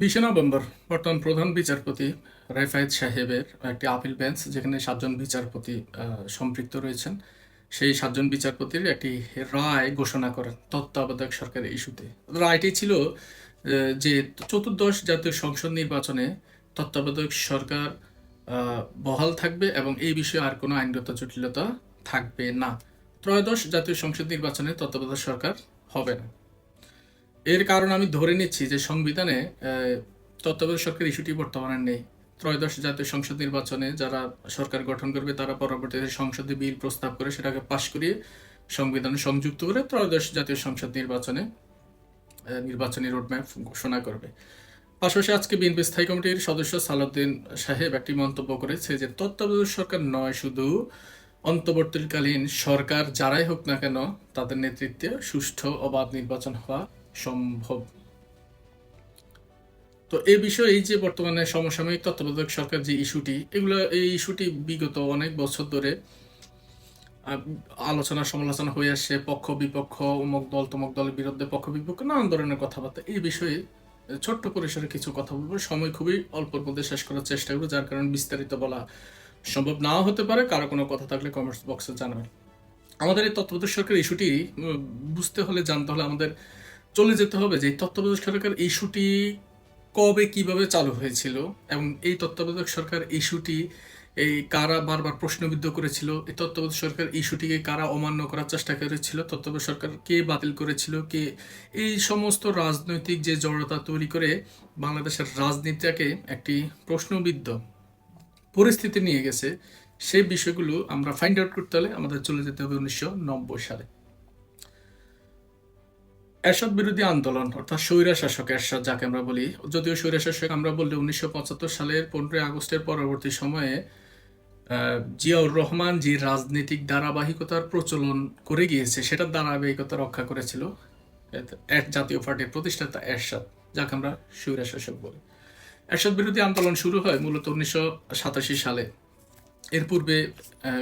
বিশে নভেম্বর বর্তমান প্রধান বিচারপতি রেফায়েত সাহেবের একটি আপিল বেঞ্চ, যেখানে সাতজন বিচারপতি সম্পৃক্ত রয়েছেন। সেই সাতজন বিচারপতির একটি রায় ঘোষণা করেন তত্ত্বাবধায়ক সরকারের ইস্যুতে। রায়টি ছিল যে চতুর্দশ জাতীয় সংসদ নির্বাচনে তত্ত্বাবধায়ক সরকার বহাল থাকবে এবং এই বিষয়ে আর কোনো আইনগত জটিলতা থাকবে না। ত্রয়োদশ জাতীয় সংসদ নির্বাচনে তত্ত্বাবধায়ক সরকার হবে না। এর কারণ আমি ধরে নিচ্ছি যে সংবিধানে তত্ত্বাবধায়ক সরকার ইস্যুটি বর্তমানে নেই। ত্রয়োদশ জাতীয় সংসদ নির্বাচনে যারা সরকার গঠন করবে, তারা পরবর্তীতে সংসদে বিল প্রস্তাব করে সেটাকে পাশ করিয়ে সংবিধানে সংযুক্ত করে ত্রয়োদশ জাতীয় সংসদ নির্বাচনে নির্বাচনী রোডম্যাপ ঘোষণা করবে। পাশাপাশি আজকে বিএনপি স্থায়ী কমিটির সদস্য সালাউদ্দিন সাহেব একটি মন্তব্য করেছে যে, তত্ত্বাবধায়ক সরকার নয়, শুধু অন্তর্বর্তীকালীন সরকার যারাই হোক না কেন, তাদের নেতৃত্বে সুষ্ঠু অবাধ নির্বাচন হওয়া সম্ভব। তো এই বিষয়ে এই যে বর্তমানে সমসাময়িক তত্ত্বাবধায়ক সরকার যে ইস্যুটি, এগুলো, এই ইস্যুটি বিগত অনেক বছর ধরে আলোচনা সমালোচনা হয়ে আসছে, পক্ষ বিপক্ষ, অমুক দল তমুক দলের বিরুদ্ধে পক্ষ বিপক্ষ, নানান ধরনের কথাবার্তা। এই বিষয়ে ছোট্ট পরিসরে কিছু কথা বলব। সময় খুবই অল্পর মধ্যে শেষ করার চেষ্টা করব, যার কারণে বিস্তারিত বলা সম্ভব নাও হতে পারে। কারও কোনো কথা থাকলে কমেন্টস বক্সে জানাবেন। আমাদের এই তত্ত্বাবধায়ক সরকার ইস্যুটি বুঝতে হলে, জানতে হলে আমাদের চলে যেতে হবে যে তত্ত্বাবধায়ক সরকার ইস্যুটি কবে কীভাবে চালু হয়েছিল এবং এই তত্ত্বাবধায়ক সরকার ইস্যুটি এই কারা বারবার প্রশ্নবিদ্ধ করেছিল, এই তত্ত্বাবধায়ক সরকার ইস্যুটিকে কারা অমান্য করার চেষ্টা করেছিল, তত্ত্বাবধায়ক সরকার কে বাতিল করেছিল, কে এই সমস্ত রাজনৈতিক যে জড়তা তৈরি করে বাংলাদেশের রাজনীতিটাকে একটি প্রশ্নবিদ্ধ পরিস্থিতি নিয়ে গেছে, সেই বিষয়গুলো আমরা ফাইন্ড আউট করতে হলে আমাদের চলে যেতে হবে উনিশশো নব্বই সালে। এরশাদ বিরোধী আন্দোলন, অর্থাৎ স্বৈরা শাসক এরশাদ যাকে আমরা বলি, যদিও স্বৈরা শাসক আমরা বললে উনিশশো পঁচাত্তর সালের পনেরোই আগস্টের পরবর্তী সময়ে জিয়াউর রহমান যে রাজনৈতিক ধারাবাহিকতার প্রচলন করে গিয়েছে, সেটার ধারাবাহিকতা রক্ষা করেছিল এর জাতীয় পার্টির প্রতিষ্ঠাতা এরশাদ, যাকে আমরা স্বৈরা শাসক বলি। এরশাদ বিরোধী আন্দোলন শুরু হয় মূলত উনিশশো সাতাশি সালে। এর পূর্বে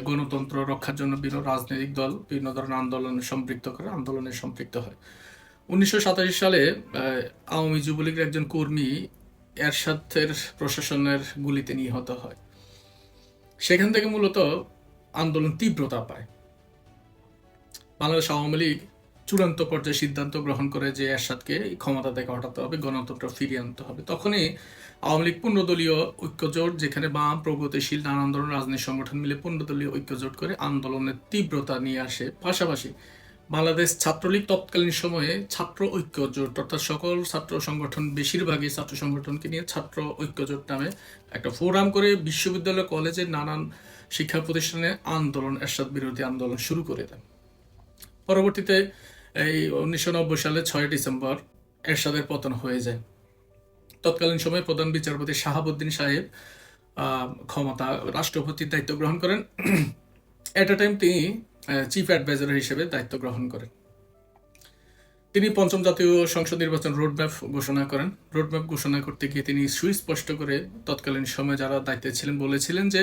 গণতন্ত্র রক্ষার জন্য বিভিন্ন রাজনৈতিক দল বিভিন্ন ধরনের আন্দোলনে সম্পৃক্ত করে, আন্দোলনে সম্পৃক্ত হয়। উনিশশো সাতাশ সালে আওয়ামী যুবলীগের একজন কর্মী এরশাদের প্রশাসনের গুলিতে নিহত হয়। সেখান থেকে মূলত আন্দোলন তীব্রতা পায়। বাংলাদেশ আওয়ামী লীগ চূড়ান্ত পর্যায়ে সিদ্ধান্ত গ্রহণ করে যে এরশাদকে ক্ষমতা থেকে হটাতে হবে, গণতন্ত্র ফিরিয়ে আনতে হবে। তখনই আওয়ামী লীগ পূর্ণদলীয় ঐক্যজোট, যেখানে বাম, প্রগতিশীল নানান ধরনের রাজনৈতিক সংগঠন মিলে পূর্ণদলীয় ঐক্যজোট করে আন্দোলনের তীব্রতা নিয়ে আসে। পাশাপাশি বাংলাদেশ ছাত্রলীগ তৎকালীন সময়ে ছাত্র ঐক্য জোট, অর্থাৎ সকল ছাত্র সংগঠন, বেশিরভাগই ছাত্র সংগঠনকে নিয়ে ছাত্র ঐক্যজোট নামে একটা ফোরাম করে বিশ্ববিদ্যালয়, কলেজে নানান শিক্ষা প্রতিষ্ঠানে আন্দোলন, এরশাদ বিরোধী আন্দোলন শুরু করে দেন। পরবর্তীতে এই উনিশশো নব্বই সালে ছয় ডিসেম্বর এরশাদের পতন হয়ে যায়। তৎকালীন সময়ে প্রধান বিচারপতি শাহাবুদ্দিন সাহেব ক্ষমতা রাষ্ট্রপতির দায়িত্ব গ্রহণ করেন। এট টাইম তিনি চিফ অ্যাডভাইজার হিসেবে দায়িত্ব গ্রহণ করেন। তিনি পঞ্চম জাতীয় সংসদ নির্বাচন রোডম্যাপ ঘোষণা করেন। রোডম্যাপ ঘোষণা করতে গিয়ে তিনি সুস্পষ্ট করে তৎকালীন সময়ে যারা দায়িত্বে ছিলেন বলেছিলেন যে,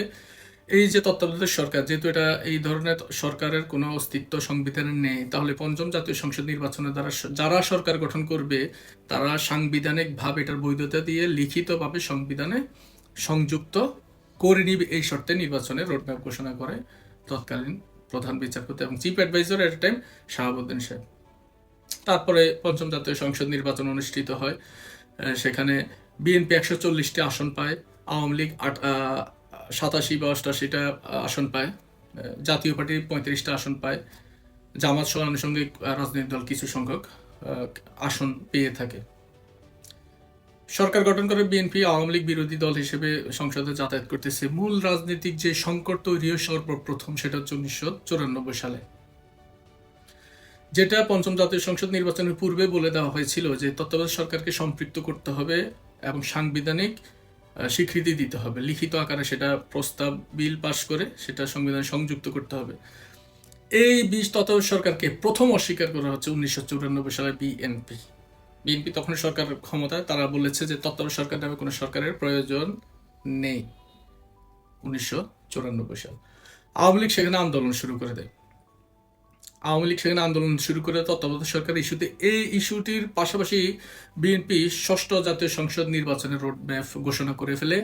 এই যে তত্ত্বাবধায়ক সরকার, যেহেতু এটা এই ধরনের সরকারের কোনো অস্তিত্ব সংবিধানে নেই, তাহলে পঞ্চম জাতীয় সংসদ নির্বাচনের দ্বারা যারা সরকার গঠন করবে, তারা সাংবিধানিকভাবে এটার বৈধতা দিয়ে লিখিতভাবে সংবিধানে সংযুক্ত করে নিবে এই শর্তে নির্বাচনের রোডম্যাপ ঘোষণা করে তৎকালীন প্রধান বিচারপতি এবং chief adviser at time Shahabuddin সাহেব। তারপরে পঞ্চম জাতীয় সংসদ নির্বাচন অনুষ্ঠিত হয়। সেখানে বিএনপি একশো চল্লিশটি আসন পায়, আওয়ামী লীগ আট সাতাশি বা অষ্টাশিটা আসন পায় জাতীয় পার্টি পঁয়ত্রিশটা আসন পায়। জামাত সহ আনুষঙ্গিক রাজনৈতিক দল কিছু সংখ্যক আসন পেয়ে থাকে। সরকার গঠন করে বিএনপি আওয়ামী লীগ বিরোধী দল হিসেবে সংসদে যাতায়াত করতেছে। মূল রাজনৈতিক যে সংকট তৈরি হয় সর্বপ্রথম সেটা হচ্ছে উনিশশো চুরানব্বই সালে। যেটা পঞ্চম জাতীয় সংসদ নির্বাচনের পূর্বে বলে দেওয়া হয়েছিল যে তত্ত্বাবধায়ক সরকারকে সম্পৃক্ত করতে হবে এবং সাংবিধানিক স্বীকৃতি দিতে হবে। লিখিত আকারে সেটা প্রস্তাব, বিল পাশ করে সেটা সংবিধানে সংযুক্ত করতে হবে। এই বিশ তত্ত্বাবধায়ক সরকারকে প্রথম অস্বীকার করা হচ্ছে উনিশশো চুরানব্বই সালে বিএনপি। বিএনপি তখন সরকার ক্ষমতায় তারা বলেছে যে তত্ত্বাবধায়ক সরকার নামে কোনো সরকারের প্রয়োজন নেই। উনিশশো চুরানব্বই সাল। আওয়ামী লীগ সেখানে আন্দোলন শুরু করে দেয়। আওয়ামী লীগ সেখানে আন্দোলন শুরু করে তত্ত্বাবধায়ক সরকার ইস্যুতে। এই ইস্যুটির পাশাপাশি বিএনপি ষষ্ঠ জাতীয় সংসদ নির্বাচনের রোডম্যাপ ঘোষণা করে ফেলে।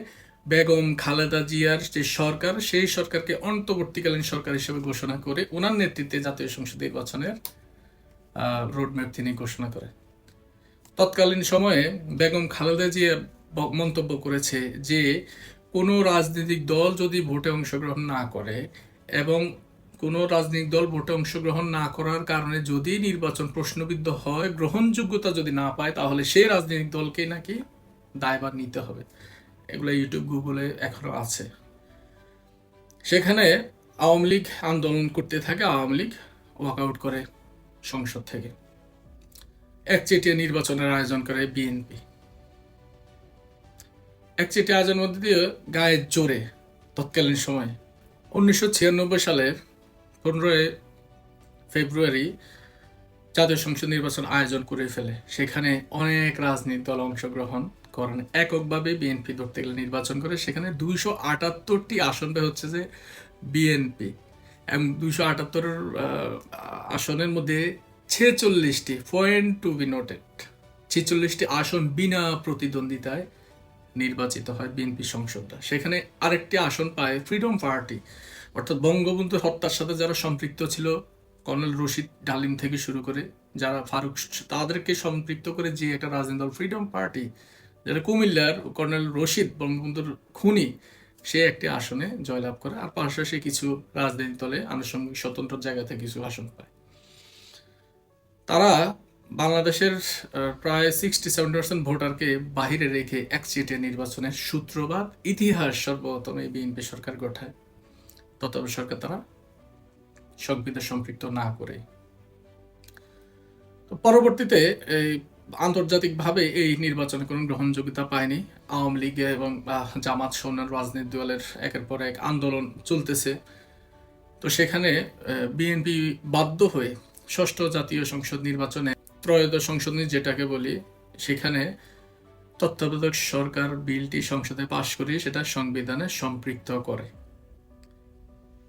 বেগম খালেদা জিয়ার যে সরকার, সেই সরকারকে অন্তর্বর্তীকালীন সরকার হিসেবে ঘোষণা করে ওনার নেতৃত্বে জাতীয় সংসদ নির্বাচনের রোডম্যাপ তিনি ঘোষণা করে। তৎকালীন সময়ে বেগম খালেদা জিয়া মন্তব্য করেছে যে, কোনো রাজনৈতিক দল যদি ভোটে অংশগ্রহণ না করে এবং কোনো রাজনৈতিক দল ভোটে অংশগ্রহণ না করার কারণে যদি নির্বাচন প্রশ্নবিদ্ধ হয়, গ্রহণযোগ্যতা যদি না পায়, তাহলে সেই রাজনৈতিক দলকে নাকি দায়ভার নিতে হবে। এগুলো ইউটিউব, গুগলে এখনও আছে। সেখানে আওয়ামী লীগ আন্দোলন করতে থাকে, আওয়ামী লীগ ওয়াকআউট করে সংসদ থেকে। একচেটিয়া নির্বাচনের আয়োজন করে বিএনপি। একচেটিয়া আয়োজনের মধ্যে দিয়ে গায়ের জোরে তৎকালীন সময়। উনিশশো ছিয়ানব্বই সালের পনেরোই ফেব্রুয়ারি জাতীয় সংসদ নির্বাচন আয়োজন করে ফেলে। সেখানে অনেক রাজনৈতিক দল অংশগ্রহণ করেন। এককভাবে বিএনপি ধরতে গেলে নির্বাচন করে। সেখানে দুইশো আটাত্তরটি আসন হচ্ছে যে বিএনপি। এবং দুইশো আটাত্তর আসনের মধ্যে ছেচল্লিশটি পয়েন্ট টু বি নোটেড ছেচল্লিশটি আসন বিনা প্রতিদ্বন্দ্বিতায় নির্বাচিত হয় বিএনপি সংসদটা। সেখানে আরেকটি আসন পায় ফ্রিডম পার্টি অর্থাৎ বঙ্গবন্ধু হত্যার সাথে যারা সম্পৃক্ত ছিল, কর্নেল রশিদ ডালিম থেকে শুরু করে যারা ফারুক, তাদেরকে সম্পৃক্ত করে যে একটা রাজনৈতিক দল ফ্রিডম পার্টি যারা কুমিল্লার কর্নেল রশিদ বঙ্গবন্ধুর খুনি, সে একটি আসনে জয়লাভ করে। আর পাশাপাশি কিছু রাজনৈতিক দলে আনুষঙ্গিক স্বতন্ত্র জায়গা থেকে কিছু আসন পায়। তারা বাংলাদেশের প্রায় সিক্সটি সেভেন পার্সেন্ট ভোটারকে বাহিরে রেখে একচেটিয়া নির্বাচনের সূত্রবাদ ইতিহাস সর্বপ্রথম এই বিএনপি সরকার গঠায় তত্ত্বাবধায়ক সরকার তারা সংবিধান সম্পৃক্ত না করে। পরবর্তীতে এই আন্তর্জাতিকভাবে এই নির্বাচনে কোনো গ্রহণযোগ্যতা পায়নি। আওয়ামী লীগ এবং জামাত সন্ন্যার রাজনৈতিক দলের একের পর এক আন্দোলন চলতেছে। তো সেখানে বিএনপি বাধ্য হয়ে ষষ্ঠ জাতীয় সংসদ নির্বাচনে ত্রয়োদশ সংসদ যেটাকে বলি, সেখানে তত্ত্বাবধায়ক সরকার বিলটি সংসদে পাশ করিয়ে সেটা সংবিধানে সম্পৃক্ত করে।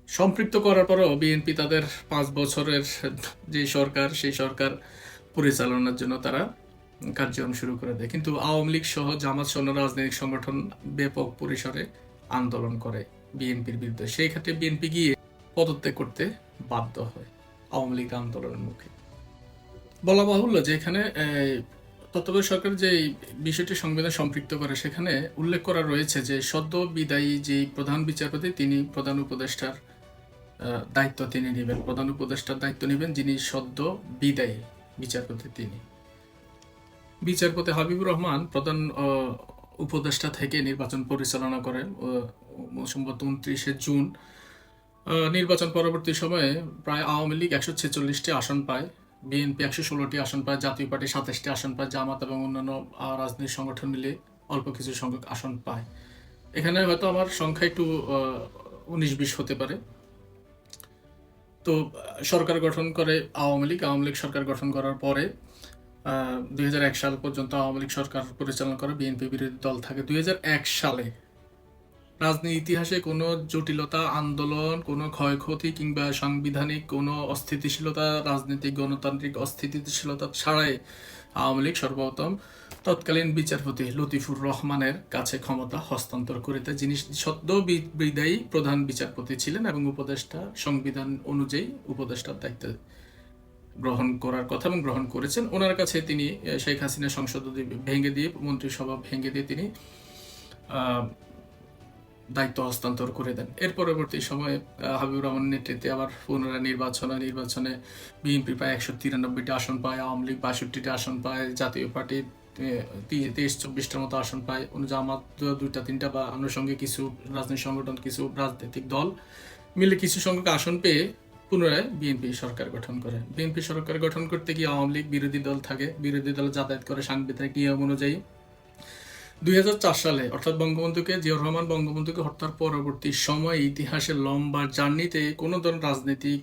সম্পৃক্ত করার পরেও বিএনপি তাদের পাঁচ বছরের যে সরকার, সেই সরকার পরিচালনার জন্য তারা কার্যক্রম শুরু করে দেয়। কিন্তু আওয়ামী লীগ সহ জামাত সহ রাজনৈতিক সংগঠন ব্যাপক পরিসরে আন্দোলন করে বিএনপির বিরুদ্ধে। সেই ক্ষেত্রে বিএনপি গিয়ে পদত্যাগ করতে বাধ্য হয়। আওয়ামী লীগ আন্দোলনের মুখে। বলা বাহুল্য যে এখানে তত্ত্বাবধায়ক সরকার যে বিষয়টি সংবিধান সম্পৃক্ত করে, সেখানে উল্লেখ করা রয়েছে যে সদ্য বিদায়ী যে প্রধান বিচারপতি, তিনি প্রধান উপদেষ্টার দায়িত্ব তিনি নেবেন। প্রধান উপদেষ্টার দায়িত্ব নেবেন যিনি সদ্য বিদায়ী বিচারপতি তিনি। বিচারপতি হাবিবুর রহমান প্রধান উপদেষ্টা থেকে নির্বাচন পরিচালনা করেন সম্ভবত উনত্রিশে জুন। নির্বাচন পরবর্তী সময়ে প্রায় আওয়ামী লীগ একশো ছেচল্লিশটি আসন পায়, বিএনপি একশো ষোলোটি আসন পায়, জাতীয় পার্টি সাতাশটি আসন পায়, জামাত এবং অন্যান্য রাজনৈতিক সংগঠন মিলে অল্প কিছু সংখ্যক আসন পায়। এখানে হয়তো আমার সংখ্যা একটু উনিশ বিশ হতে পারে। তো, সরকার গঠন করে আওয়ামী লীগ আওয়ামী লীগ সরকার গঠন করার পরে দুই হাজার এক সাল পর্যন্ত আওয়ামী লীগ সরকার পরিচালনা করে, বিএনপি বিরোধী দল থাকে। দুই হাজার এক সালে রাজনীতি, ইতিহাসে কোনো জটিলতা, আন্দোলন, কোনো ক্ষয়ক্ষতি কিংবা সাংবিধানিক কোনো অস্থিতিশীলতা, রাজনৈতিক, গণতান্ত্রিক অস্থিতিশীলতা ছাড়াই আওয়ামী লীগ সর্বপ্রথম তৎকালীন বিচারপতি লতিফুর রহমানের কাছে ক্ষমতা হস্তান্তর করে দেয় যিনি সদ্য বিদায়ী প্রধান বিচারপতি ছিলেন এবং উপদেষ্টা, সংবিধান অনুযায়ী উপদেষ্টার দায়িত্ব গ্রহণ করার কথা এবং গ্রহণ করেছেন। ওনার কাছে তিনি শেখ হাসিনা সংসদ ভেঙে দিয়ে, মন্ত্রিসভা ভেঙে দিয়ে তিনি দায়িত্ব হস্তান্তর করে দেন। এর পরবর্তী সময়ে হাবিবুর রহমানের নেতৃত্বে আবার পুনরায় নির্বাচন। নির্বাচনে বিএনপি প্রায় একশো তিরানব্বইটি আসন পায়, আওয়ামী লীগ বাষট্টিটি আসন পায়, জাতীয় পার্টি তেইশ, চব্বিশটার মতো আসন পায়। জামাত দুইটা, তিনটা বা আনুষঙ্গিক কিছু রাজনৈতিক সংগঠন, কিছু রাজনৈতিক দল মিলে কিছু সংখ্যক আসন পেয়ে পুনরায় বিএনপি সরকার গঠন করে। বিএনপি সরকার গঠন করতে গিয়ে আওয়ামী লীগ বিরোধী দল থাকে। বিরোধী দল যাতায়াত করে সাংবিধানিক নিয়ম অনুযায়ী দুই হাজার চার সালে অর্থাৎ বঙ্গবন্ধুকে জিয়াউর রহমান বঙ্গবন্ধুকে হত্যার পরবর্তী সময় ইতিহাসের লম্বা জার্নিতে কোনো ধরনের রাজনৈতিক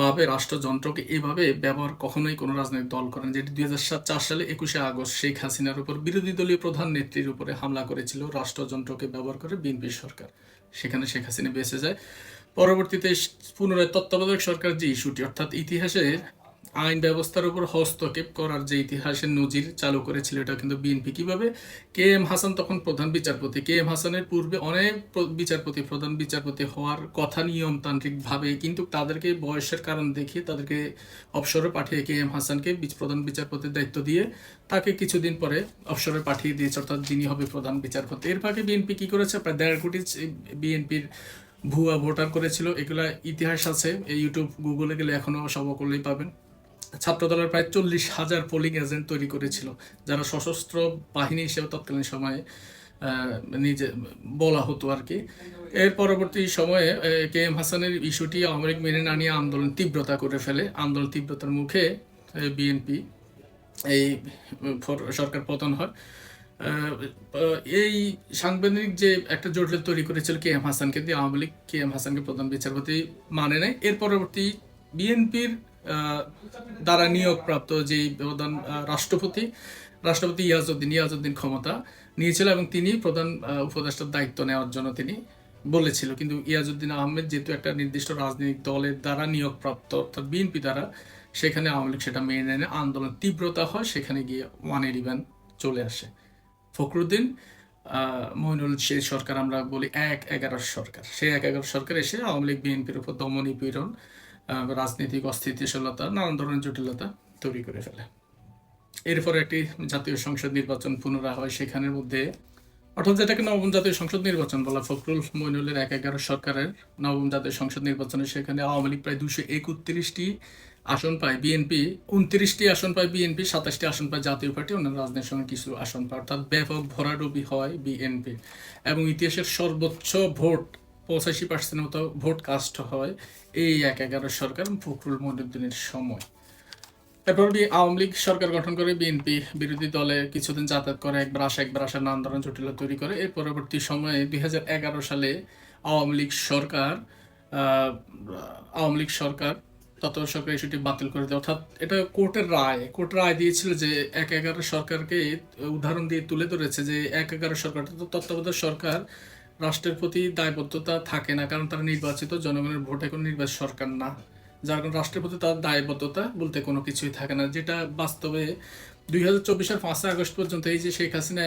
ভাবে রাষ্ট্রযন্ত্রকে এভাবে ব্যবহার কখনোই কোনো রাজনৈতিক দল করেন। যেটি দুই চার সালে একুশে আগস্ট শেখ হাসিনার উপর বিরোধী দলীয় প্রধান নেত্রীর উপরে হামলা করেছিল রাষ্ট্রযন্ত্রকে ব্যবহার করে বিএনপি সরকার। সেখানে শেখ হাসিনা বেঁচে যায়। পরবর্তীতে পুনরায় তত্ত্বাবধায়ক সরকার যে ইস্যুটি, অর্থাৎ ইতিহাসে আইন ব্যবস্থার উপর হস্তক্ষেপ করার যে ইতিহাসের নজির চালু করেছিল, এটা কিন্তু বিএনপি কীভাবে? কে এম হাসান তখন প্রধান বিচারপতি। কে এম হাসানের পূর্বে অনেক বিচারপতি, প্রধান বিচারপতি হওয়ার কথা নিয়মতান্ত্রিকভাবে, কিন্তু তাদেরকে বয়সের কারণ দেখিয়ে তাদেরকে অবসরে পাঠিয়ে কে এম হাসানকে প্রধান বিচারপতির দায়িত্ব দিয়ে তাকে কিছুদিন পরে অবসরে পাঠিয়ে দিয়েছে, অর্থাৎ যিনি হবে প্রধান বিচারপতি। এর ফাঁকে বিএনপি কি করেছে? প্রায় দেড় কোটি বিএনপির ভুয়া ভোটার করেছিল। এগুলা ইতিহাস আছে, এই ইউটিউব গুগলে গেলে এখনও সব করলেই পাবেন। ছাত্রদলের প্রায় চল্লিশ হাজার পোলিং এজেন্ট তৈরি করেছিল, যারা সশস্ত্র বাহিনী হিসেবে তৎকালীন সময়ে নিজে বলা হতো আর কি। এর পরবর্তী সময়ে কে এম হাসানের ইস্যুটি আওয়ামী লীগ মেনে না নিয়ে আন্দোলন তীব্রতা করে ফেলে। আন্দোলন তীব্রতার মুখে বিএনপি এই সরকার পতন হয়। এই সাংবিধানিক যে একটা জটিল তৈরি করেছিল কে এম হাসানকে দিয়ে আওয়ামী লীগ কে এম হাসানকে প্রধান বিচারপতি মানে নেয় এর পরবর্তী বিএনপির দ্বারা নিয়োগপ্রাপ্ত যে প্রধান রাষ্ট্রপতি রাষ্ট্রপতি ইয়াজউদ্দিন ইয়াজউদ্দিন ক্ষমতা নিয়েছিল এবং তিনি প্রধান উপদেষ্টার দায়িত্ব নেওয়ার জন্য তিনি বলেছিল। কিন্তু ইয়াজউদ্দিন আহমেদ যেহেতু একটা নির্দিষ্ট রাজনৈতিক দলের দ্বারা নিয়োগপ্রাপ্ত অর্থাৎ বিএনপি দ্বারা সেখানে আওয়ামী লীগ সেটা মেনে নেয় আন্দোলন তীব্রতা হয় সেখানে গিয়ে ওয়ান ইলেভেন চলে আসে। ফখরুদ্দিন আহ, মইনুল সেই সরকার আমরা বলি এক এগারো সরকার। সেই এক এগারো সরকার এসে আওয়ামী লীগ বিএনপির উপর দমন নিপীড়ন আহ, রাজনৈতিক অস্থিতিশীলতা, নানান ধরনের জটিলতা তৈরি করে ফেলে। এরপরে একটি জাতীয় সংসদ নির্বাচন পুনরায় হয় সেখানের মধ্যে, অর্থাৎ যেটাকে নবম জাতীয় সংসদ নির্বাচন বলা ফখরুল মইনুলের এক এগারো সরকারের নবম জাতীয় সংসদ নির্বাচনে সেখানে আওয়ামী লীগ প্রায় দুশো একত্রিশটি আসন পায় বিএনপি, উনত্রিশটি আসন পায় বিএনপি, সাতাশটি আসন পায় জাতীয় পার্টি, অন্যান্য রাজনীতির সঙ্গে কিছু আসন পায়, অর্থাৎ ব্যাপক ভরাডুবি হয় বিএনপি। এবং ইতিহাসের সর্বোচ্চ ভোট পঁচাশি পার্সেন্ট মতো ভোট কাস্ট হয় এই এক এগারো সরকার ফখরুল মহিউদ্দিনের সময়। এরপর আওয়ামী লীগ সরকার গঠন করে বিএনপি বিরোধী দলে কিছুদিন যাতায়াত করে, একবার আসা একবার আসা নানা ধরনের জটিলতা তৈরি করে। এর পরবর্তী সময়ে দুই এগারো সালে আওয়ামী লীগ সরকার আওয়ামী লীগ সরকার তত সরকার ইস্যুটি বাতিল করে দেয়। অর্থাৎ এটা কোর্টের রায়। কোর্ট রায় দিয়েছিল যে এক এগারো সরকারকে উদাহরণ দিয়ে তুলে ধরেছে যে এক এগারো সরকার তত্ত্বাবধায়ক সরকার রাষ্ট্রের প্রতি দায়বদ্ধতা থাকে না, কারণ তারা নির্বাচিত, জনগণের ভোটে কোনো নির্বাচিত সরকার না। যার কারণে রাষ্ট্রের প্রতি তার দায়বদ্ধতা বলতে কোনো কিছুই থাকে না। যেটা বাস্তবে দুই হাজার চব্বিশের পাঁচই আগস্ট পর্যন্ত এই যে শেখ হাসিনা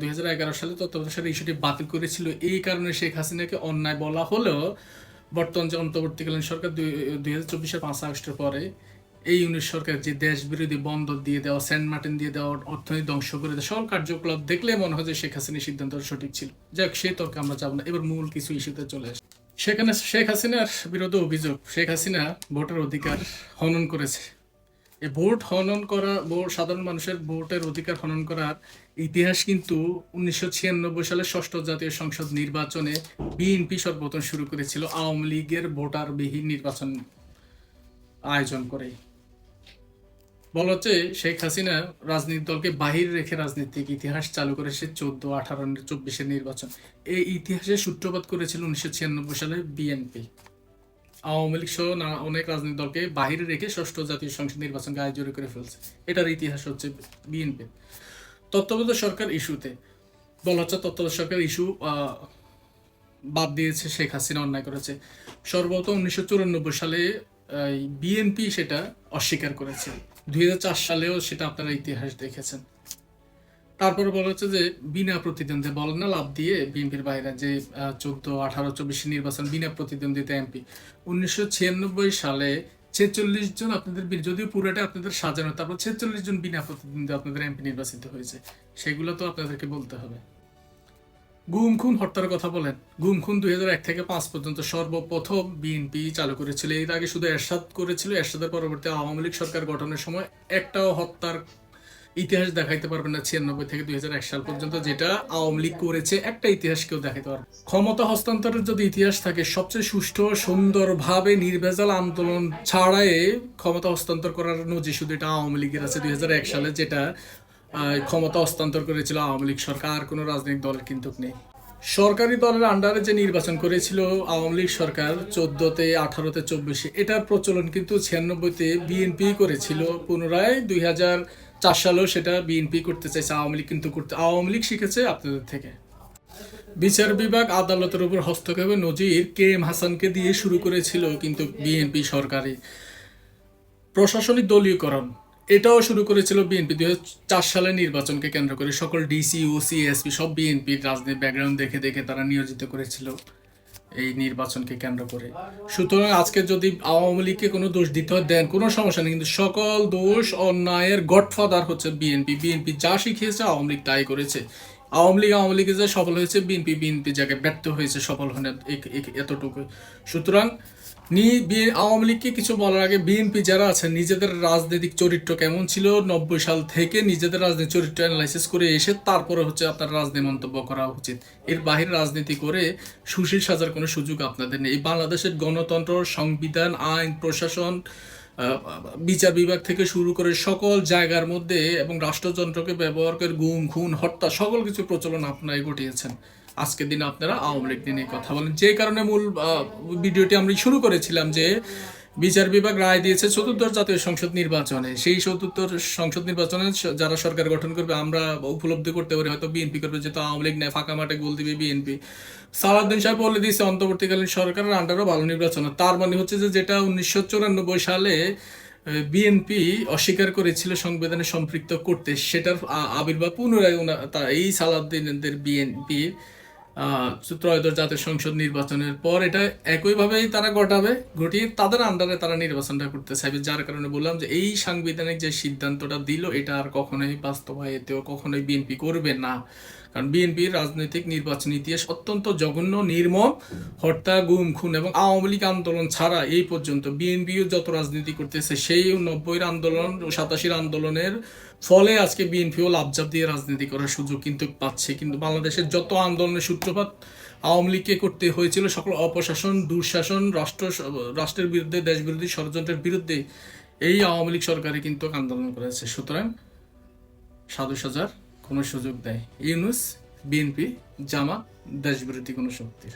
দুই হাজার এগারো সালে তত্ত্বাবধায়ক ইস্যুটি বাতিল করেছিল, এই কারণে শেখ হাসিনাকে অন্যায় বলা হলেও বর্তমান যে অন্তর্বর্তীকালীন সরকার দুই হাজার চব্বিশের পাঁচ আগস্টের পরে এই ইউনিট সরকার যে দেশ বিরোধী বন্দর দিয়ে দেওয়া, সেন্ট মার্টিন দিয়ে দেওয়া, অর্থনীতি ধ্বংস করে দেওয়া সকল কার্যকলাপ দেখলে মনে হয় যে শেখ হাসিনার সিদ্ধান্ত সঠিক ছিল। যাক, সেই তর্কে আমরা যাব না। এবার মূল কিছু ইস্যুতে চলে আসে। সেখানে শেখ হাসিনার বিরুদ্ধে অভিযোগ, শেখ হাসিনা ভোটের অধিকার হনন করেছে। এই ভোট হনন করা, ভোট, সাধারণ মানুষের ভোটের অধিকার হনন করার ইতিহাস কিন্তু উনিশশো ছিয়ানব্বই সালে ষষ্ঠ জাতীয় সংসদ নির্বাচনে বিএনপি সর্বপ্রথম শুরু করেছিল আওয়ামী লীগের ভোটার বিহীন নির্বাচন আয়োজন করে। বলা হচ্ছে শেখ হাসিনা রাজনীতি দলকে বাহির রেখে রাজনৈতিক ইতিহাস চালু করেছে চোদ্দ, আঠারো, চব্বিশের নির্বাচন। এই ইতিহাসের সূত্রপাত করেছিল উনিশশো ছিয়ানব্বই সালে বিএনপি। আওয়ামী লীগ সহ না অনেক রাজনৈতিক দলকে বাহিরে রেখে ষষ্ঠ জাতীয় সংসদ নির্বাচন গায়ে জোরে করে ফেলছে। এটার ইতিহাস হচ্ছে বিএনপি। তত্ত্বাবধায়ক সরকার ইস্যুতে। বলা হচ্ছে তত্ত্বাবধায়ক সরকার ইস্যু বাদ দিয়েছে শেখ হাসিনা, অন্যায় করেছে। সর্বত উনিশশো চুরানব্বই সালে বিএনপি সেটা অস্বীকার করেছে। দুই হাজার চার সালেও সেটা আপনারা ইতিহাস দেখেছেন। তারপরে বলা হচ্ছে যে বিনা প্রতিদ্বন্দ্বী বলেন না লাভ দিয়ে বিএনপির বাইরে যে চোদ্দ, আঠারো, চব্বিশে নির্বাচন বিনা প্রতিদ্বন্দ্বিতা এমপি। উনিশশো ছিয়ানব্বই সালে ছেচল্লিশ জন আপনাদের যদিও পুরোটা আপনাদের সাজানো, তারপর ছেচল্লিশ জন বিনা প্রতিদ্বন্দ্বী আপনাদের এমপি নির্বাচিত হয়েছে। সেগুলো তো আপনাদেরকে বলতে হবে। গুম খুন হত্যার কথা বলেন। গুম খুন দুই এক থেকে পাঁচ পর্যন্ত সর্বপ্রথম বিএনপি চালু করেছিল। এর আগে শুধু এরশাদ করেছিল। এরশাদের পরবর্তী আওয়ামী লীগ সরকার গঠনের সময় একটাও হত্যার ইতিহাস দেখাইতে পারবেন না ছিয়ানব্বই থেকে দুই সাল পর্যন্ত, যেটা আওয়ামী লীগ করেছে। একটা ইতিহাস কেউ দেখাইতে পারবে ক্ষমতা হস্তান্তরের যদি ইতিহাস থাকে, সবচেয়ে সুষ্ঠু সুন্দরভাবে নির্ভেজাল আন্দোলন ছাড়াই ক্ষমতা হস্তান্তর করার নজির শুধু এটা আওয়ামী লীগের আছে দুই হাজার এক সালে, যেটা ক্ষমতা হস্তান্তর করেছিল আওয়ামী লীগ সরকার, কোনো রাজনৈতিক দলের কিন্তু নেই। সরকারি দলের আন্ডারে যে নির্বাচন করেছিল আওয়ামী লীগ সরকার, চোদ্দতে, আঠারোতে, চব্বিশে, এটার প্রচলন কিন্তু ছিয়ানব্বইতে বিএনপি করেছিল। পুনরায় দুই হাজার চার সালেও সেটা বিএনপি করতে চাইছে, আওয়ামী লীগ কিন্তু করতে, আওয়ামী লীগ শিখেছে আপনাদের থেকে। বিচার বিভাগ আদালতের উপর হস্তক্ষেপের নজির কে এম হাসানকে দিয়ে শুরু করেছিল কিন্তু বিএনপি সরকারি প্রশাসনিক দলীয়করণ। এটাও শুরু করেছিল বিএনপি। দুই চার সালের নির্বাচনকে কেন্দ্র করে সকল ডিসি, ওসি, এসপি সব বিএনপির রাজনীতি ব্যাকগ্রাউন্ড দেখে দেখে তারা নিয়োজিত করেছিল এই নির্বাচনকে কেন্দ্র করে। সুতরাং আজকে যদি আওয়ামী লীগকে কোনো দোষ দিতে হয়, দেন কোনো সমস্যা নেই, কিন্তু সকল দোষ, অন্যায়ের গডফাদার হচ্ছে বিএনপি। বিএনপি যা শিখিয়েছে আওয়ামী লীগ তাই করেছে। আওয়ামী লীগ আওয়ামী লীগে যে সফল হয়েছে, বিএনপি বিএনপি জায়গায় ব্যর্থ হয়েছে সফল হনে এতটুকু। সুতরাং নি, বি- আওয়ামী লীগকে কিছু বলার আগে বিএনপি যারা আছে নিজেদের রাজনৈতিক চরিত্র কেমন ছিল নব্বই সাল থেকে নিজেদের রাজনৈতিক চরিত্র অ্যানালাইসিস করে এসে তারপরে হচ্ছে আপনার রাজনীতি মন্তব্য করা উচিত। এর বাহিরে রাজনীতি করে সুশীল সাজার কোনো সুযোগ আপনাদের নেই। বাংলাদেশের গণতন্ত্র, সংবিধান, আইন, প্রশাসন বিচার বিভাগ থেকে শুরু করে সকল জায়গার মধ্যে এবং রাষ্ট্রযন্ত্রকে ব্যবহার করে গুম, খুন, হত্যা, সকল কিছু প্রচলন আপনারাই ঘটিয়েছেন। আজকের দিনে আপনারা আওয়ামী লীগ নিয়ে কথা বলেন। যে কারণে মূল ভিডিওটি আমরা শুরু করেছিলাম যে বিচার বিভাগ রায় দিয়েছে চতুর্দশ জাতীয় সংসদ নির্বাচনে। সেই চতুর্থ সংসদ নির্বাচনে যারা সরকার গঠন করবে, আমরা উপলব্ধি করতে পারি হয়তো বিএনপি করবে, যেহেতু আওয়ামী লীগ নেয়, ফাঁকা মাঠে গোল দিবে বিএনপি। সালাউদ্দিন সাহেব বলে দিয়েছে, অন্তর্বর্তীকালীন সরকারের আন্ডারও ভালো নির্বাচন তার মানে হচ্ছে যে, যেটা উনিশশো চুরানব্বই সালে বিএনপি অস্বীকার করেছিল সংবিধানে সম্পৃক্ত করতে, সেটার আবির্ভাব পুনরায় এই সালাউদ্দিনদের বিএনপির ত্রয়োদশ জাতীয় সংসদ নির্বাচনের পর এটা একইভাবেই তারা ঘটাবে, ঘটিয়ে তাদের আন্ডারে তারা নির্বাচনটা করতে চাইবে যার কারণে বললাম যে এই সাংবিধানিক যে সিদ্ধান্তটা দিল, এটা আর কখনোই বাস্তবায়িত, কখনোই বিএনপি করবে না। কারণ বিএনপির রাজনৈতিক নির্বাচনী ইতিহাস অত্যন্ত জঘন্য, নির্মম হত্যা গুম, খুন এবং আওয়ামী লীগ আন্দোলন ছাড়া এই পর্যন্ত বিএনপিও যত রাজনীতি করতেছে, সেই নব্বইয়ের আন্দোলন ও সাতাশির আন্দোলনের ফলে আজকে বিএনপিও লাভজাপ দিয়ে রাজনীতি করার সুযোগ কিন্তু পাচ্ছে। কিন্তু বাংলাদেশের যত আন্দোলনের সূত্রপাত আওয়ামী লীগকে করতে হয়েছিল, সকল অপশাসন, দুঃশাসন, রাষ্ট্র, রাষ্ট্রের বিরুদ্ধে দেশ বিরোধী ষড়যন্ত্রের বিরুদ্ধে এই আওয়ামী লীগ সরকারই কিন্তু আন্দোলন করেছে। সুতরাং সাধু সাজার কোনো সুযোগ দেয়। ইউনুস বিএনপি জামা দেশবিরোধী কোনো শক্তির।